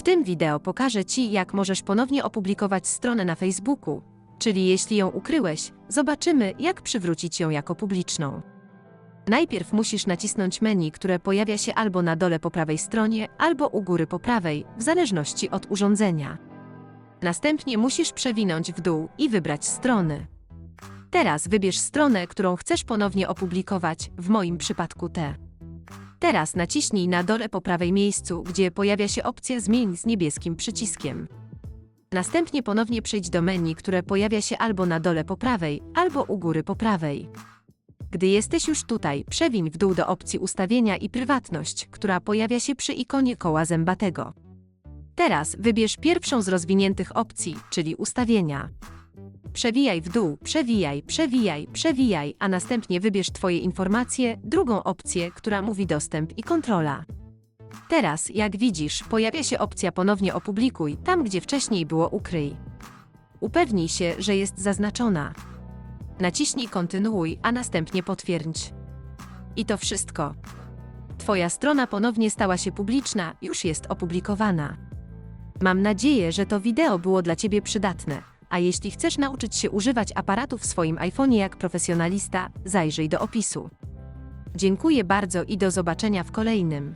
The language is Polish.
W tym wideo pokażę Ci, jak możesz ponownie opublikować stronę na Facebooku, czyli jeśli ją ukryłeś, zobaczymy, jak przywrócić ją jako publiczną. Najpierw musisz nacisnąć menu, które pojawia się albo na dole po prawej stronie, albo u góry po prawej, w zależności od urządzenia. Następnie musisz przewinąć w dół i wybrać strony. Teraz wybierz stronę, którą chcesz ponownie opublikować, w moim przypadku tę. Teraz naciśnij na dole po prawej miejscu, gdzie pojawia się opcja Zmień z niebieskim przyciskiem. Następnie ponownie przejdź do menu, które pojawia się albo na dole po prawej, albo u góry po prawej. Gdy jesteś już tutaj, przewiń w dół do opcji Ustawienia i Prywatność, która pojawia się przy ikonie koła zębatego. Teraz wybierz pierwszą z rozwiniętych opcji, czyli Ustawienia. Przewijaj w dół, przewijaj, przewijaj, przewijaj, a następnie wybierz Twoje informacje, drugą opcję, która mówi dostęp i kontrola. Teraz, jak widzisz, pojawia się opcja ponownie opublikuj, tam gdzie wcześniej było ukryj. Upewnij się, że jest zaznaczona. Naciśnij kontynuuj, a następnie potwierdź. I to wszystko. Twoja strona ponownie stała się publiczna, już jest opublikowana. Mam nadzieję, że to wideo było dla Ciebie przydatne. A jeśli chcesz nauczyć się używać aparatu w swoim iPhone'ie jak profesjonalista, zajrzyj do opisu. Dziękuję bardzo i do zobaczenia w kolejnym.